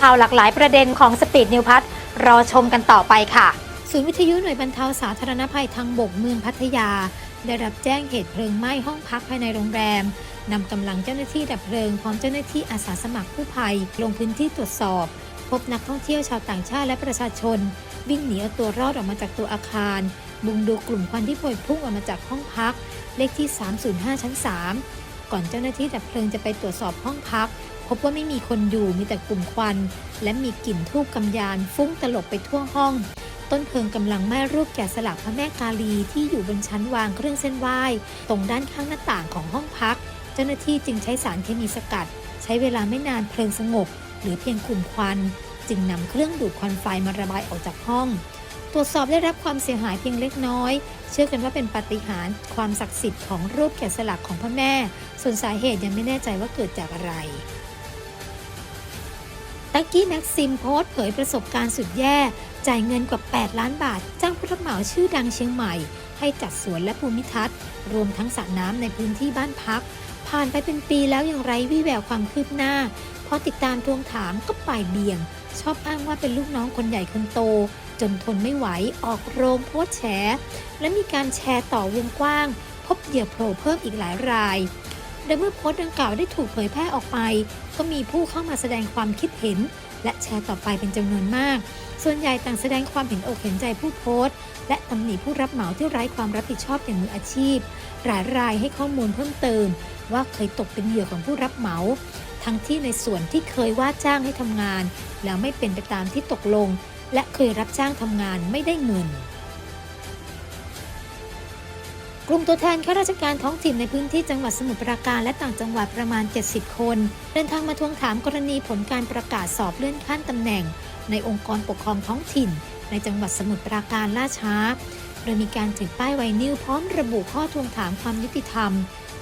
ข่าวหลากหลายประเด็นของสปีดนิวพัทรอชมกันต่อไปค่ะศูนย์วิทยุหน่วยบรรเทาสาธารณภัยทางบกเมืองพัทยา ได้รับแจ้งเหตุเพลิงไหม้ห้องพักภายในโรงแรมนำกำลังเจ้าหน้าที่ดับเพลิงพร้อมเจ้าหน้าที่อาสาสมัครกู้ภัย ลงพื้นที่ตรวจสอบ พบนักท่องเที่ยวชาวต่างชาติและประชาชน วิ่งหนีเอาตัวรอดออกมาจากตัวอาคารมุงดูกลุ่มควันที่พวยพุ่งออกมาจากห้องพัก เลขที่ 305 ชั้น 3 ก่อนเจ้าหน้าที่ดับเพลิงจะไปตรวจสอบห้องพัก พบว่าไม่มีคนอยู่มีแต่กลุ่มควัน และมีกลิ่นทูบกำยาน ฟุ้งตลบไปทั่วห้อง ต้นเพลิงกำลังไหม้รูปแกะสลักพระแม่กาลีที่อยู่บนชั้นวางเครื่องเส้นไหว้ ตรงด้านข้างหน้าต่างของห้องพัก เจ้าหน้าที่จึงใช้สารเคมีสกัด ใช้เวลาไม่นานเพลิงสงบ เหลือเพียงกลุ่มควัน จึงนำเครื่องดูดควันไฟมาระบายออกจากห้องตรวจสอบได้รับความเสียหายเพียงเล็กน้อย เชื่อกันว่าเป็นปาฏิหาริย์ความศักดิ์สิทธิ์ของรูปแกะสลักของพระแม่ ส่วนสาเหตุยังไม่แน่ใจว่าเกิดจากอะไร ตักกี้แม็กซิมโพสเผยประสบการณ์สุดแย่ จ่ายเงินกว่า 8 ล้านบาท จ้างผู้รับเหมาชื่อดังเชียงใหม่ ให้จัดสวนและภูมิทัศน์ รวมทั้งสระน้ำในพื้นที่บ้านพัก ผ่านไปเป็นปีแล้วยังไร้วี่แววความคืบหน้า พอติดตามทวงถามก็ป่ายเบี่ยง ชอบอ้างว่าเป็นลูกน้องคนใหญ่คนโต จนทนไม่ไหวออกโรงโพสแฉ และมีการแชร์ต่อวงกว้าง พบเหยื่อโผล่เพิ่มอีกหลายราย โดยเมื่อโพสต์ดังกล่าวได้ถูกเผยแพร่ออกไป ก็มีผู้เข้ามาแสดงความคิดเห็น และแชร์ต่อไปเป็นจำนวนมาก ส่วนใหญ่ต่างแสดงความเห็นอกเห็นใจผู้โพสต์ และตำหนิผู้รับเหมาที่ไร้ความรับผิดชอบอย่างมืออาชีพ หลายรายให้ข้อมูลเพิ่มเติม ว่าเคยตกเป็นเหยื่อของผู้รับเหมา ทั้งที่ในส่วนที่เคยว่าจ้างให้ทำงาน แล้วไม่เป็นไปตามที่ตกลง และเคยรับจ้างทำงานไม่ได้เงิน กลุ่มตัวแทนข้าราชการท้องถิ่นในพื้นที่จังหวัดสมุทรปราการและต่างจังหวัดประมาณ 70 คน เดินทางมาทวงถามกรณีผลการประกาศสอบเลื่อนขั้นตำแหน่ง ในองค์กรปกครองท้องถิ่น ในจังหวัดสมุทรปราการล่าช้า โดยมีการถือป้ายไวนิลพร้อมระบุข้อทวงถามความยุติธรรม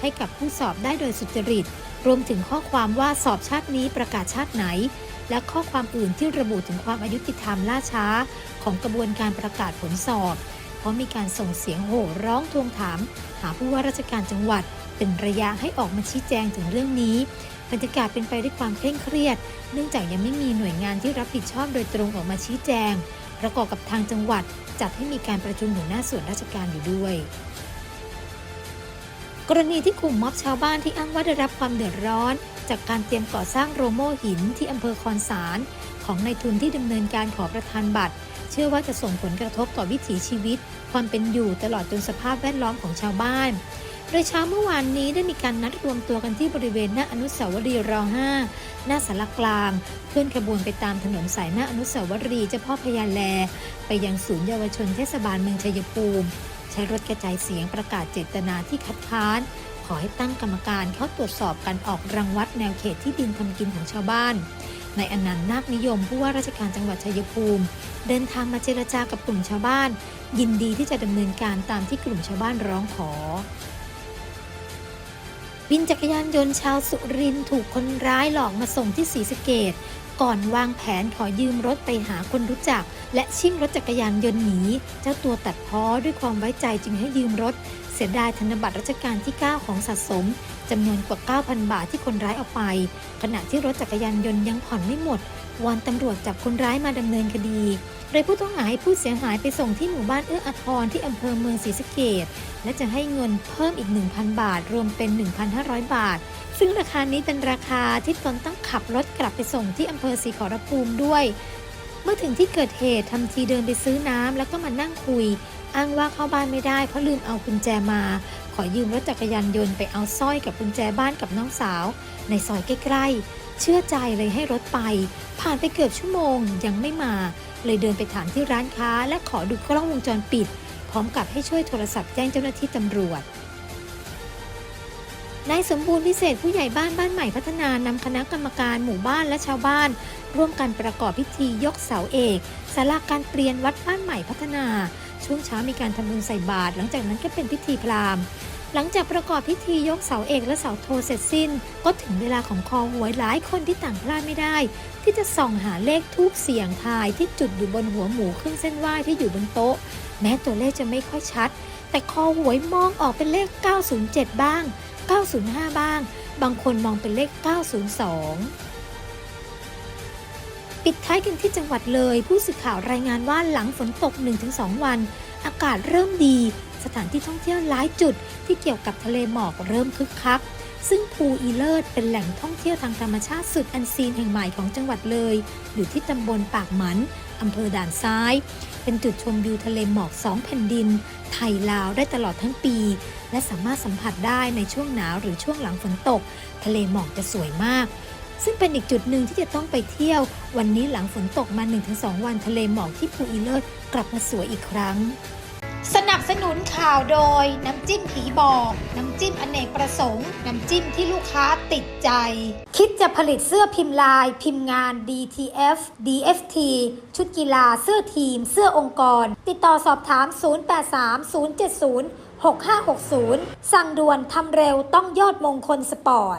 ให้กับผู้สอบได้โดยสุจริต รวมถึงข้อความว่าสอบชาตินี้ประกาศชาติไหน และข้อความอื่นที่ระบุถึงความอายุติธรรมล่าช้า ของกระบวนการประกาศผลสอบ เพราะมีการส่งเสียงโห่ร้องทวงถาม หาผู้ว่าราชการจังหวัด เป็นระยะให้ออกมาชี้แจงถึงเรื่องนี้ บรรยากาศเป็นไปด้วยความเคร่งเครียด เนื่องจากยังไม่มีหน่วยงานที่รับผิดชอบโดยตรงออกมาชี้แจง ประกอบกับทางจังหวัด จัดให้มีการประชุมหัวหน้าส่วนราชการอยู่ด้วยกรณีที่กลุ่มม็อบชาวบ้านที่อ้างว่าได้รับความเดือดร้อน จากการเตรียมก่อสร้างโรโมหินที่อำเภอคอนสาร ของนายทุนที่ดำเนินการขอประทานบัตร เชื่อว่าจะส่งผลกระทบต่อวิถีชีวิต ความเป็นอยู่ตลอดจนสภาพแวดล้อมของชาวบ้าน โดยเช้าเมื่อวานนี้ได้มีการนัดรวมตัวกันที่บริเวณหน้าอนุสาวรีย์ร5หน้าสารกลาง เคลื่อนขบวนไปตามถนนสายหน้าอนุสาวรีย์เจ้าพ่อพญาแล ไปยังศูนย์เยาวชนเทศบาลเมืองชัยภูมิ ใช้รถกระจายเสียงประกาศเจตนาที่คัดค้านขอให้ตั้งกรรมการเข้าตรวจสอบการออกรังวัดแนวเขตที่ดินทำกินของชาวบ้าน ในอนันต์นาคนิยมผู้ว่าราชการจังหวัดชัยภูมิ เดินทางมาเจรจากับกลุ่มชาวบ้าน ยินดีที่จะดำเนินการตามที่กลุ่มชาวบ้านร้องขอ วินจักรยานยนต์ชาวสุรินถูกคนร้ายหลอกมาส่งที่ศรีสะเกดก่อนวางแผนขอยืมรถไปหาคนรู้จัก และชิ่งรถจักรยานยนต์หนีเจ้าตัวตัดพ้อด้วยความไว้ใจจึงให้ยืมรถ เสียดายธนบัตรรัชกาลที่ 9 ของสะสม จำนวนกว่า 9,000 บาทที่คนร้ายเอาไป ขณะที่รถจักรยานยนต์ยังผ่อนไม่หมดวอนตำรวจจับคนร้ายมาดำเนินคดีโดยผู้ต้องหาให้ผู้เสียหายไปส่งที่หมู่บ้านเอื้ออาทรที่อำเภอเมืองศรีสะเกดและจะให้เงินเพิ่มอีก 1,000 บาท รวมเป็น 1,500 บาท ซึ่งราคานี้เป็นราคาที่ตนต้องขับรถกลับไปส่งที่อำเภอศรีขอรภูมิด้วย เมื่อถึงที่เกิดเหตุทำทีเดินไปซื้อน้ำแล้วก็มานั่งคุย อ้างว่าเข้าบ้านไม่ได้เพราะลืมเอากุญแจมา ขอยืมรถจักรยานยนต์ไปเอาสร้อยกับกุญแจบ้านกับน้องสาว ในซอยใกล้ๆ เชื่อใจเลยให้รถไป ผ่านไปเกือบชั่วโมงยังไม่มา เลยเดินไปถามที่ร้านค้า และขอดูกล้องวงจรปิด พร้อมกับให้ช่วยโทรศัพท์แจ้งเจ้าหน้าที่ตำรวจนายสมบูรณ์พิเศษผู้ใหญ่บ้านบ้านใหม่พัฒนานำคณะกรรมการหมู่บ้านและชาวบ้าน ร่วมกันประกอบพิธียกเสาเอกศาลาการเปลี่ยนวัดบ้านใหม่พัฒนา ช่วงเช้ามีการทำบุญใส่บาตรหลังจากนั้นก็เป็นพิธีพราหมณ์หลังจากประกอบพิธียกเสาเอกและเสาโทเสร็จสิ้น ก็ถึงเวลาของคอหวยหลายคนที่ต่างพลาดไม่ได้ ที่จะส่องหาเลขทูบเสียงทายที่จุดอยู่บนหัวหมูเครื่องเส้นไหว้ที่อยู่บนโต๊ะ แม้ตัวเลขจะไม่ค่อยชัด แต่คอหวยมองออกเป็นเลข 907 บ้าง 905 บ้าง บางคนมองเป็นเลข 902 ปิดท้ายกันที่จังหวัดเลย ผู้สื่อข่าวรายงานว่าหลังฝนตก 1-2 วัน อากาศเริ่มดี สถานที่ท่องเที่ยวหลายจุด ที่เกี่ยวกับทะเลหมอกเริ่มคึกคัก ซึ่งภูอีเลิศเป็นแหล่งท่องเที่ยวทางธรรมชาติสุดอันซีนแห่งใหม่ของจังหวัดเลย อยู่ที่ตำบลปากหมันอำเภอด่านซ้าย เป็นจุดชมวิวทะเลหมอกสองแผ่นดิน ไทยลาวได้ตลอดทั้งปี และสามารถสัมผัสได้ในช่วงหนาวหรือช่วงหลังฝนตก ทะเลหมอกจะสวยมาก ซึ่งเป็นอีกจุดหนึ่งที่จะต้องไปเที่ยว วันนี้หลังฝนตกมา 1-2 วันทะเลหมอกที่ภูอีเลิศกลับมาสวยอีกครั้ง สนับสนุนข่าวโดย น้ำจิ้มผีบอก น้ำจิ้มอเนกประสงค์ น้ำจิ้มที่ลูกค้าติดใจ คิดจะผลิตเสื้อพิมพ์ลาย พิมพ์งาน DTF DFT ชุดกีฬาเสื้อทีม เสื้อองค์กร ติดต่อสอบถาม 083 070 6560 สั่งด่วนทำเร็วต้องยอดมงคลสปอร์ต